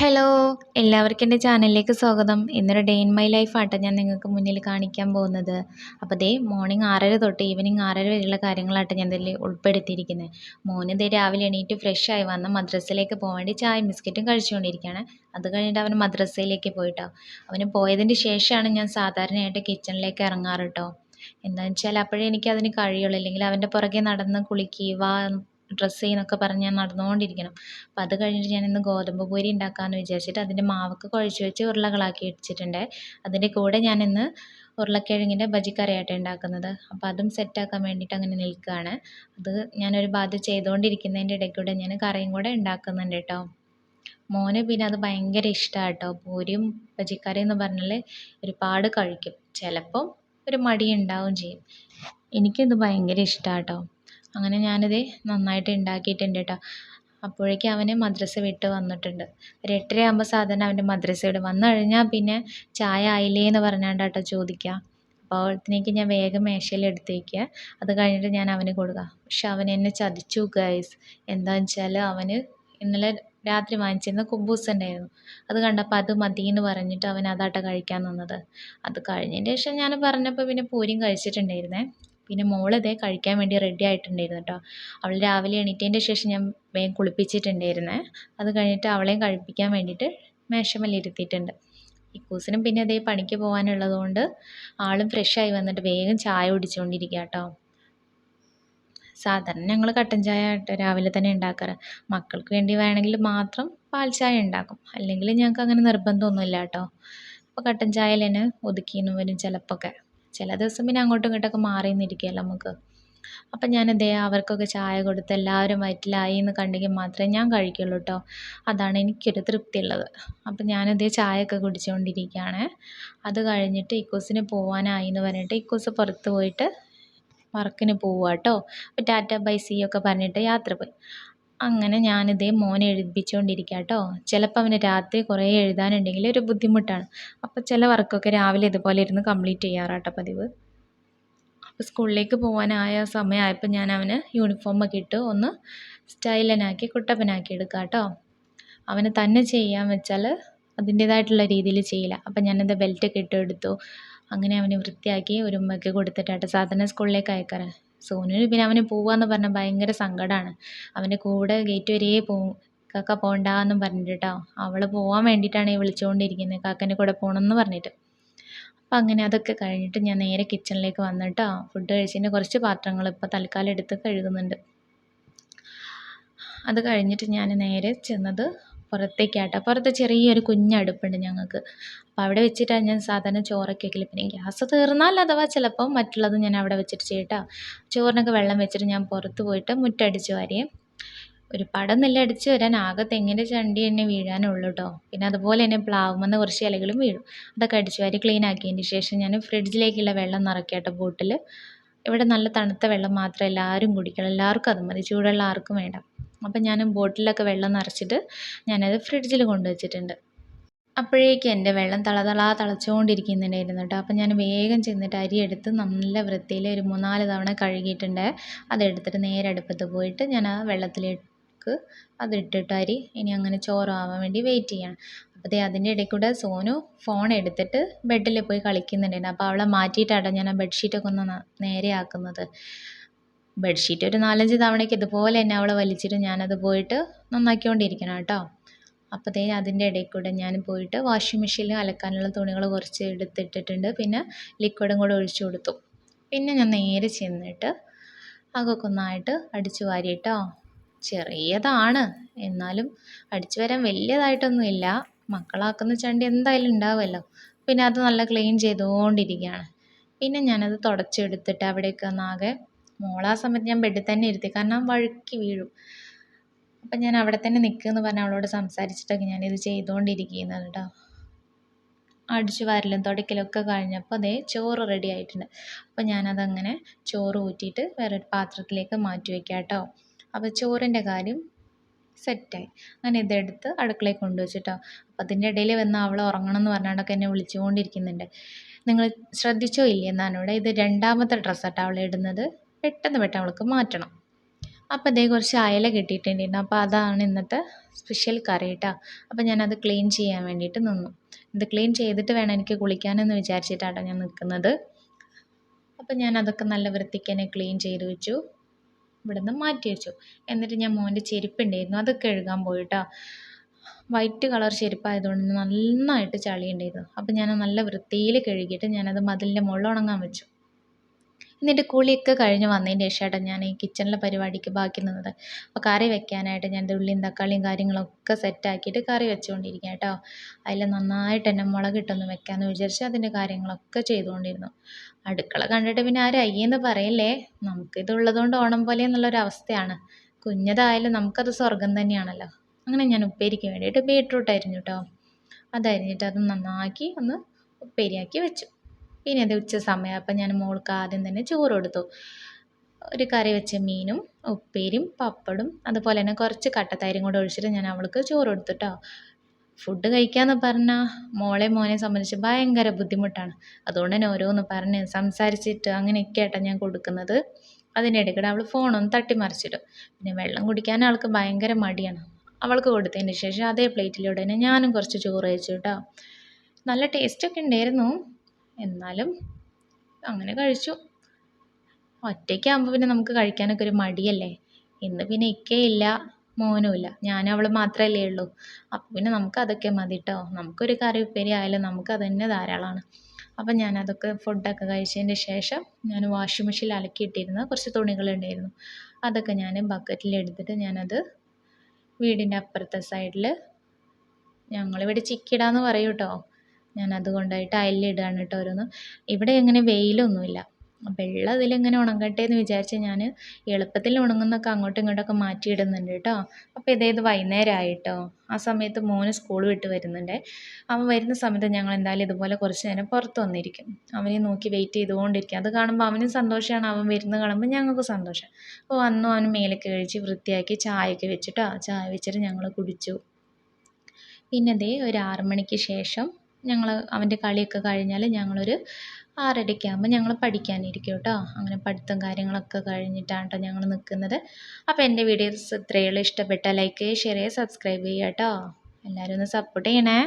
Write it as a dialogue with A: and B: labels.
A: Hello എല്ലാവർക്കും എന്റെ ചാനലിലേക്ക് സ്വാഗതം. ഇന്നൊരു ഡേ ഇൻ മൈ ലൈഫ് ആട്ടോ ഞാൻ നിങ്ങൾക്ക് മുന്നിൽ കാണിക്കാൻ പോകുന്നത്. അപ്പോൾ ദേ മോർണിംഗ് ആറര തൊട്ട് ഈവനിങ് ആറര വരെയുള്ള കാര്യങ്ങളാട്ടോ ഞാൻ ഇതിൽ ഉൾപ്പെടുത്തിയിരിക്കുന്നത് മോന് ദേ രാവിലെ എണീറ്റ് ഫ്രഷ് ആയി വന്ന് മദ്രസയിലേക്ക് പോകാൻ വേണ്ടി ചായയും ബിസ്ക്കറ്റും കഴിച്ചുകൊണ്ടിരിക്കുകയാണ്. അത് കഴിഞ്ഞിട്ട് അവൻ മദ്രസയിലേക്ക് പോയിട്ടോ. അവന് പോയതിന് ശേഷമാണ് ഞാൻ സാധാരണയായിട്ട് കിച്ചണിലേക്ക് ഇറങ്ങാറ് കേട്ടോ എന്താണെന്ന് വെച്ചാൽ അപ്പോഴേ എനിക്ക് അതിന് കഴിയുള്ളൂ. അല്ലെങ്കിൽ അവന്റെ പുറകെ നടന്ന് കുളിക്കുക ഡ്രസ്സ് ചെയ്യുന്നൊക്കെ പറഞ്ഞ് ഞാൻ നടന്നുകൊണ്ടിരിക്കണം. അപ്പം അത് കഴിഞ്ഞിട്ട് ഞാനിന്ന് ഗോതമ്പ് പൂരി ഉണ്ടാക്കാമെന്ന് വിചാരിച്ചിട്ട് അതിന്റെ മാവൊക്കെ കുഴച്ച് വെച്ച് ഉരുളകളാക്കി വെച്ചിട്ടുണ്ട് അതിന്റെ കൂടെ ഞാനിന്ന് ഉരുളക്കിഴങ്ങിന്റെ ബജിക്കറിയായിട്ട് ഉണ്ടാക്കുന്നത്. അപ്പം അതും സെറ്റാക്കാൻ വേണ്ടിയിട്ട് അങ്ങനെ നിൽക്കുകയാണ്. അത് ഞാനൊരു ഭാഗത്ത് ചെയ്തുകൊണ്ടിരിക്കുന്നതിന്റെ ഇടയ്ക്ക് കൂടെ ഞാൻ കറിയും കൂടെ ഉണ്ടാക്കുന്നുണ്ട് കേട്ടോ. മോന് പിന്നെ അത് ഭയങ്കര ഇഷ്ടമാണ് കേട്ടോ. പൂരിയും ബജിക്കറിയും എന്ന് പറഞ്ഞാൽ ഒരുപാട് കഴിക്കും. ചിലപ്പം ഒരു മടി ഉണ്ടാവും ചെയ്യും. എനിക്കത് ഭയങ്കര ഇഷ്ടമാണ് കേട്ടോ. അങ്ങനെ ഞാനിത് നന്നായിട്ട് ഉണ്ടാക്കിയിട്ടുണ്ട് കേട്ടോ അപ്പോഴേക്കും അവന് മദ്രസ വിട്ട് വന്നിട്ടുണ്ട്. ഒരു എട്ടരയാകുമ്പോൾ സാധാരണ അവന്റെ മദ്രസ വിടും. വന്നു കഴിഞ്ഞാൽ പിന്നെ ചായ ആയില്ലേ എന്ന് പറഞ്ഞാണ്ട് കേട്ടോ ചോദിക്കുക അപ്പോഴത്തേക്ക് ഞാൻ വേഗം മേശയിൽ എടുത്ത് അത് കഴിഞ്ഞിട്ട് ഞാൻ അവന് കൊടുക്കുക പക്ഷെ അവൻ എന്നെ ചതിച്ചു ഗൈസ് എന്താണെന്ന് വെച്ചാൽ അവന് ഇന്നലെ രാത്രി വാങ്ങിച്ചിരുന്ന കുബൂസ് ഉണ്ടായിരുന്നു അത് കണ്ടപ്പോൾ അത് മതി എന്ന് പറഞ്ഞിട്ട് അവൻ അതാട്ടോ കഴിക്കാൻ നിന്നത്. അത് കഴിഞ്ഞതിന്റെ ശേഷം ഞാൻ പറഞ്ഞപ്പോൾ പിന്നെ പൂരിയും കഴിച്ചിട്ടുണ്ടായിരുന്നേ. പിന്നെ മോൾ ഇതേ കഴിക്കാൻ വേണ്ടി റെഡി ആയിട്ടുണ്ടായിരുന്നു കേട്ടോ അവൾ രാവിലെ എണീറ്റതിന്റെ ശേഷം ഞാൻ വേഗം കുളിപ്പിച്ചിട്ടുണ്ടായിരുന്നേ. അത് കഴിഞ്ഞിട്ട് അവളെയും കഴിപ്പിക്കാൻ വേണ്ടിയിട്ട് മേശമല്ലിരുത്തിയിട്ടുണ്ട് ഇക്കൂസിനും പിന്നെ അതേ പണിക്ക് പോകാനുള്ളതുകൊണ്ട് ആളും ഫ്രഷായി വന്നിട്ട് വേഗം ചായ കുടിച്ചുകൊണ്ടിരിക്കുക കേട്ടോ സാധാരണ ഞങ്ങൾ കട്ടൻ ചായ കേട്ടോ രാവിലെ തന്നെ ഉണ്ടാക്കാറ്. മക്കൾക്ക് വേണ്ടി വേണമെങ്കിൽ മാത്രം പാൽ ചായ ഉണ്ടാക്കും. അല്ലെങ്കിൽ ഞങ്ങൾക്ക് അങ്ങനെ നിർബന്ധമൊന്നുമില്ല കേട്ടോ അപ്പോൾ കട്ടൻ ചായയിൽ തന്നെ ഒതുക്കിയെന്നും വരും ചിലപ്പോഴൊക്കെ ചില ദിവസം പിന്നെ അങ്ങോട്ടും ഇങ്ങോട്ടൊക്കെ മാറി നിന്നിരിക്കുകയല്ലോ നമുക്ക്. അപ്പം ഞാൻ ദേ അവർക്കൊക്കെ ചായ കൊടുത്ത് എല്ലാവരും വയറ്റിലായി എന്ന് കണ്ടെങ്കിൽ മാത്രമേ ഞാൻ കഴിക്കുള്ളൂ കേട്ടോ അതാണ് എനിക്കൊരു തൃപ്തിയുള്ളത്. അപ്പം ഞാനെന്തേ ചായയൊക്കെ കുടിച്ചുകൊണ്ടിരിക്കുകയാണ് അത് കഴിഞ്ഞിട്ട് ഇക്കോസിന് പോകാനായി എന്ന് പറഞ്ഞിട്ട് ഇക്കോസ് പുറത്ത് പോയിട്ട് വർക്കിന് പോവുക കേട്ടോ അപ്പോൾ ടാറ്റ ബൈ സി ഒക്കെ പറഞ്ഞിട്ട് യാത്ര പോയി. അങ്ങനെ ഞാനിതേ മോനെ എഴുതിപ്പിച്ചുകൊണ്ടിരിക്കുക കേട്ടോ ചിലപ്പോൾ അവന് രാത്രി കുറേ എഴുതാനുണ്ടെങ്കിൽ ഒരു ബുദ്ധിമുട്ടാണ്. അപ്പോൾ ചില വർക്കൊക്കെ രാവിലെ ഇതുപോലെ ഇരുന്ന് കംപ്ലീറ്റ് ചെയ്യാറാട്ടോ പതിവ്. അപ്പോൾ സ്കൂളിലേക്ക് പോകാനായ സമയമായപ്പോൾ ഞാൻ അവന് യൂണിഫോമൊക്കെ ഇട്ട് ഒന്ന് സ്റ്റൈലനാക്കി കുട്ടപ്പനാക്കി എടുക്കുക കേട്ടോ അവന് തന്നെ ചെയ്യാൻ വെച്ചാൽ അതിന്റേതായിട്ടുള്ള രീതിയിൽ ചെയ്യില്ല. അപ്പം ഞാനെന്താ ബെൽറ്റൊക്കെ ഇട്ട് എടുത്തു. അങ്ങനെ അവനെ വൃത്തിയാക്കി ഒരു ഉമ്മയ്ക്ക് കൊടുത്തിട്ടാട്ടോ സാധാരണ സ്കൂളിലേക്ക് അയക്കാറ്. സോനുവിന് പിന്നെ അവന് പോവാന്ന് പറഞ്ഞാൽ ഭയങ്കര സങ്കടമാണ് അവന്റെ കൂടെ ഗേറ്റ് വരെ പോവും കാക്ക പോകണ്ടാന്നും പറഞ്ഞിട്ട് കേട്ടോ അവൾ പോവാൻ വേണ്ടിയിട്ടാണ് ഈ വിളിച്ചുകൊണ്ടിരിക്കുന്നത് കാക്കന്റെ കൂടെ പോകണമെന്ന് പറഞ്ഞിട്ട്. അപ്പം അങ്ങനെ അതൊക്കെ കഴിഞ്ഞിട്ട് ഞാൻ നേരെ കിച്ചണിലേക്ക് വന്നിട്ടോ ഫുഡ് കഴിച്ചതിന്റെ കുറച്ച് പാത്രങ്ങൾ ഇപ്പോൾ തൽക്കാലം എടുത്ത് കഴുകുന്നുണ്ട്. അത് കഴിഞ്ഞിട്ട് ഞാൻ നേരെ ചെന്നത് പുറത്തേക്കാട്ടോ പുറത്ത് ചെറിയൊരു കുഞ്ഞടുപ്പുണ്ട് ഞങ്ങൾക്ക്. അപ്പോൾ അവിടെ വെച്ചിട്ടാണ് ഞാൻ സാധാരണ ചോറൊക്കെ വയ്ക്കൽ പിന്നെ ഗ്യാസ് തീർന്നാൽ അഥവാ ചിലപ്പോൾ മറ്റുള്ളത് ഞാൻ അവിടെ വെച്ചിട്ട് ചെയ്യട്ടോ. ചോറിനൊക്കെ വെള്ളം വെച്ചിട്ട് ഞാൻ പുറത്ത് പോയിട്ട് മുറ്റടിച്ച് വരേം ഒരു പടം നെല്ല് അടിച്ച് വരാൻ. ആകെ തെങ്ങിന്റെ ചണ്ടി തന്നെ വീഴാനുള്ളൂ കേട്ടോ പിന്നെ അതുപോലെ തന്നെ പ്ലാവുമെന്ന് കുറച്ച് ഇലകളും വീഴും. അതൊക്കെ അടിച്ച് വാരി ക്ലീൻ ആക്കിയതിന് ശേഷം ഞാൻ ഫ്രിഡ്ജിലേക്കുള്ള വെള്ളം നിറയ്ക്കാം കേട്ടോ ബോട്ടിൽ ഇവിടെ നല്ല തണുത്ത വെള്ളം മാത്രം എല്ലാവരും കുടിക്കണം. എല്ലാവർക്കും അത് മതി. ചൂടുള്ള ആർക്കും വേണ്ട. അപ്പം ഞാൻ ബോട്ടിലൊക്കെ വെള്ളം നിറച്ചിട്ട് ഞാനത് ഫ്രിഡ്ജിൽ കൊണ്ടുവച്ചിട്ടുണ്ട്. അപ്പോഴേക്കും എന്റെ വെള്ളം തളതളാ തിളച്ചുകൊണ്ടിരിക്കുന്നുണ്ടായിരുന്നു കേട്ടോ. അപ്പം ഞാൻ വേഗം ചെന്നിട്ട് അരി എടുത്ത് നല്ല വൃത്തിയിൽ ഒരു മൂന്നാൽ തവണ കഴുകിയിട്ടുണ്ട്. അതെടുത്തിട്ട് നേരെ അടുപ്പത്ത് പോയിട്ട് ഞാൻ ആ വെള്ളത്തിലേക്ക് അതിട്ടിട്ട് അരി ഇനി അങ്ങനെ ചോറാവാൻ വേണ്ടി വെയിറ്റ് ചെയ്യണം. അപ്പോൾ അതിന്റെ ഇടയിൽ കൂടെ സോനു ഫോൺ എടുത്തിട്ട് ബെഡിൽ പോയി കളിക്കുന്നുണ്ടായിരുന്നു. അപ്പോൾ അവളെ മാറ്റിയിട്ടാണ് ഞാൻ ആ ബെഡ്ഷീറ്റൊക്കെ ഒന്ന് നേരെയാക്കുന്നത്. ബെഡ്ഷീറ്റ് ഒരു നാലഞ്ച് തവണയ്ക്ക് ഇതുപോലെ തന്നെ അവളെ വലിച്ചിട്ട് ഞാനത് പോയിട്ട് നന്നാക്കിക്കൊണ്ടിരിക്കണം കേട്ടോ. അപ്പോഴത്തേ അതിന്റെ ഇടയിൽ കൂടെ ഞാൻ പോയിട്ട് വാഷിംഗ് മെഷീനിൽ അലക്കാനുള്ള തുണികൾ കുറച്ച് എടുത്തിട്ടിട്ടുണ്ട്. പിന്നെ ലിക്വിഡും കൂടെ ഒഴിച്ചു കൊടുത്തു. പിന്നെ ഞാൻ നേരെ ചെന്നിട്ട് അകൊക്കെ ഒന്നായിട്ട് അടിച്ചു വാരിട്ടോ ചെറിയതാണ്. എന്നാലും അടിച്ചു വരാൻ വലിയതായിട്ടൊന്നുമില്ല മക്കളാക്കുന്ന ചണ്ടി എന്തായാലും ഉണ്ടാവുമല്ലോ. പിന്നെ അത് നല്ല ക്ലീൻ ചെയ്തുകൊണ്ടിരിക്കുകയാണ്. പിന്നെ ഞാനത് തുടച്ചെടുത്തിട്ട് അവിടെയൊക്കെ ഒന്നാകെ മോളെ ആ സമയത്ത് ഞാൻ ബെഡിൽ തന്നെ ഇരുത്തി. കാരണം വഴുക്കി വീഴും. അപ്പം ഞാൻ അവിടെ തന്നെ നിൽക്കുമെന്ന് പറഞ്ഞ് അവളോട് സംസാരിച്ചിട്ടൊക്കെ ഞാനിത് ചെയ്തുകൊണ്ടിരിക്കുന്നത് കേട്ടോ. അടിച്ചു വാരലും തുടക്കലൊക്കെ കഴിഞ്ഞപ്പോൾ അതേ ചോറ് റെഡി ആയിട്ടുണ്ട്. അപ്പോൾ ഞാനതങ്ങനെ ചോറ് ഊറ്റിയിട്ട് വേറൊരു പാത്രത്തിലേക്ക് മാറ്റി വയ്ക്കാം കേട്ടോ. അപ്പോൾ ചോറിന്റെ കാര്യം സെറ്റായി. അങ്ങനെ ഇതെടുത്ത് അടുക്കളയിൽ കൊണ്ടുവച്ചിട്ടോ. അപ്പോൾ അതിന്റെ ഇടയിൽ വന്ന് അവൾ ഉറങ്ങണം എന്ന് പറഞ്ഞാണ്ടൊക്കെ എന്നെ വിളിച്ചുകൊണ്ടിരിക്കുന്നുണ്ട്. നിങ്ങൾ ശ്രദ്ധിച്ചോ ഇല്ലേ എന്നാണ് ഇവിടെ. ഇത് രണ്ടാമത്തെ ഡ്രസ്സാട്ടോ അവളെ ഇടുന്നത്. പെട്ടെന്ന് പെട്ടെന്ന് അവൾക്ക് മാറ്റണം. അപ്പോൾ അതേ കുറച്ച് അയല കിട്ടിയിട്ടുണ്ടായിരുന്നു. അപ്പോൾ അതാണ് ഇന്നത്തെ സ്പെഷ്യൽ കറി കേട്ടോ അപ്പോൾ ഞാനത് ക്ലീൻ ചെയ്യാൻ വേണ്ടിയിട്ട് നിന്നു. ഇത് ക്ലീൻ ചെയ്തിട്ട് വേണം എനിക്ക് കുളിക്കാനെന്ന് വിചാരിച്ചിട്ടാണ് ഞാൻ നിൽക്കുന്നത്. അപ്പോൾ ഞാൻ അതൊക്കെ നല്ല വൃത്തിക്ക് തന്നെ ക്ലീൻ ചെയ്ത് വെച്ചു. ഇവിടുന്ന് മാറ്റി വെച്ചു. എന്നിട്ട് ഞാൻ മോന്റെ ചെരുപ്പുണ്ടായിരുന്നു. അത് കഴുകാൻ പോയിട്ടോ വൈറ്റ് കളർ ചെരുപ്പായതുകൊണ്ട് നന്നായിട്ട് ചളി ഉണ്ടായിരുന്നു അപ്പോൾ ഞാൻ നല്ല വൃത്തിയിൽ കഴുകിയിട്ട് ഞാനത് മതിലിന്റെ മുകളിൽ ഉണങ്ങാൻ വെച്ചു. എന്നിട്ട് കുളിയൊക്കെ കഴിഞ്ഞ് വന്നതിന് ശേഷമാണ് ഞാൻ ഈ കിച്ചണിലെ പരിപാടിക്ക് ബാക്കി നിന്നത്. അപ്പോൾ കറി വെക്കാനായിട്ട് ഞാൻ ഉള്ളിയും തക്കാളിയും കാര്യങ്ങളൊക്കെ സെറ്റാക്കിയിട്ട് കറി വെച്ചുകൊണ്ടിരിക്കുക കേട്ടോ. അതിൽ നന്നായിട്ട് തന്നെ മുളകിട്ടൊന്ന് വെക്കാമെന്ന് വിചാരിച്ച് അതിന്റെ കാര്യങ്ങളൊക്കെ ചെയ്തുകൊണ്ടിരുന്നു. അടുക്കള കണ്ടിട്ട് പിന്നെ ആരും അയ്യെന്ന് പറയല്ലേ? നമുക്കിതുള്ളതുകൊണ്ട് ഓണം പോലെ എന്നുള്ളൊരവസ്ഥയാണ് കുഞ്ഞതായാലും നമുക്കത് സ്വർഗം തന്നെയാണല്ലോ. അങ്ങനെ ഞാൻ ഉപ്പേരിക്ക് വേണ്ടിയിട്ട് ബീട്രൂട്ട് അരിഞ്ഞു കേട്ടോ. അതരിഞ്ഞിട്ട് അത് നന്നാക്കി ഒന്ന് ഉപ്പേരിയാക്കി വെച്ചു. പിന്നെ അത് ഉച്ച സമയം. അപ്പം ഞാൻ മോൾക്ക് ആദ്യം തന്നെ ചോറ് കൊടുത്തു. ഒരു കറി വെച്ച മീനും ഉപ്പേരിയും പപ്പടും അതുപോലെ തന്നെ കുറച്ച് കട്ടത്തൈരും കൂടെ ഒഴിച്ചിട്ട് ഞാൻ അവൾക്ക് ചോറ് കൊടുത്തു കേട്ടോ ഫുഡ് കഴിക്കാന്ന് പറഞ്ഞാൽ മോളെ മോനെ സംബന്ധിച്ച് ഭയങ്കര ബുദ്ധിമുട്ടാണ്. അതുകൊണ്ട് തന്നെ ഓരോന്ന് പറഞ്ഞ് സംസാരിച്ചിട്ട് അങ്ങനെയൊക്കെ ആയിട്ടാണ് ഞാൻ കൊടുക്കുന്നത്. അതിനിടയ്ക്കിടെ അവൾ ഫോണൊന്ന് തട്ടിമറിച്ചിടും. പിന്നെ വെള്ളം കുടിക്കാൻ ആൾക്ക് ഭയങ്കര മടിയാണ്. അവൾക്ക് കൊടുത്തതിന് ശേഷം അതേ പ്ലേറ്റിലൂടെ തന്നെ ഞാനും കുറച്ച് ചോറ് കഴിച്ചു കേട്ടോ നല്ല ടേസ്റ്റൊക്കെ ഉണ്ടായിരുന്നു. എന്നാലും അങ്ങനെ കഴിച്ചു. ഒറ്റയ്ക്കാകുമ്പോൾ പിന്നെ നമുക്ക് കഴിക്കാനൊക്കെ ഒരു മടിയല്ലേ? ഇന്ന് പിന്നെ ഇക്കയില്ല ഇല്ല. ഞാനും അവൾ മാത്രമല്ലേ ഉള്ളൂ. അപ്പോൾ പിന്നെ നമുക്ക് അതൊക്കെ മതി കേട്ടോ നമുക്കൊരു കറി ഉപ്പേരി ആയാലും നമുക്ക് അത് തന്നെ ധാരാളമാണ് അപ്പം ഞാനതൊക്കെ ഫുഡൊക്കെ കഴിച്ചതിന് ശേഷം ഞാൻ വാഷിംഗ് മെഷീനിൽ അലക്കിയിട്ടിരുന്ന കുറച്ച് തുണികളുണ്ടായിരുന്നു. അതൊക്കെ ഞാൻ ബക്കറ്റിലെടുത്തിട്ട് ഞാനത് വീടിന്റെ അപ്പുറത്തെ സൈഡിൽ ഞങ്ങളിവിടെ ചിക്കിടാന്ന് പറയും കേട്ടോ ഞാൻ അത് കൊണ്ടുപോയിട്ട് അയലിലിടുകയാണ് കേട്ടോ ഓരോന്ന്. ഇവിടെ അങ്ങനെ വെയിലൊന്നുമില്ല. വെള്ളം ഇതിലിങ്ങനെ ഉണങ്ങട്ടെ എന്ന് വിചാരിച്ച് ഞാൻ എളുപ്പത്തിൽ ഉണങ്ങുന്നൊക്കെ അങ്ങോട്ടും ഇങ്ങോട്ടൊക്കെ മാറ്റിയിടുന്നുണ്ട് കേട്ടോ അപ്പോൾ ഇതേത് വൈകുന്നേരമായി കേട്ടോ ആ സമയത്ത് മോന് സ്കൂൾ വിട്ട് വരുന്നുണ്ട്. അവൻ വരുന്ന സമയത്ത് ഞങ്ങൾ എന്തായാലും ഇതുപോലെ കുറച്ച് നേരം പുറത്ത് വന്നിരിക്കും. അവനെ നോക്കി വെയിറ്റ് ചെയ്തുകൊണ്ടിരിക്കും. അത് കാണുമ്പോൾ അവനും സന്തോഷമാണ് അവൻ വരുന്നത് കാണുമ്പോൾ ഞങ്ങൾക്ക് സന്തോഷം. അപ്പോൾ വന്നു അവൻ മേലൊക്കെ കഴിച്ച് വൃത്തിയാക്കി ചായയൊക്കെ വെച്ചിട്ടോ ചായ വെച്ചിട്ട് ഞങ്ങൾ കുടിച്ചു. പിന്നെ ദേ ഒരു ആറ് മണിക്ക് ശേഷം ഞങ്ങൾ അവന്റെ കളിയൊക്കെ കഴിഞ്ഞാൽ ഞങ്ങളൊരു ആറരയൊക്കെ ആകുമ്പോൾ ഞങ്ങൾ പഠിക്കാനിരിക്കും കേട്ടോ അങ്ങനെ പഠിത്തം കാര്യങ്ങളൊക്കെ കഴിഞ്ഞിട്ടാണ് കേട്ടോ ഞങ്ങൾ നിൽക്കുന്നത് അപ്പോൾ എന്റെ വീഡിയോസ് ഇത്രയേ ഉള്ളൂ. ഇഷ്ടപ്പെട്ടാൽ ലൈക്ക് ചെയ്യുക ഷെയർ ചെയ്യുക സബ്സ്ക്രൈബ് ചെയ്യുക കേട്ടോ എല്ലാവരും ഒന്ന് സപ്പോർട്ട് ചെയ്യണേ.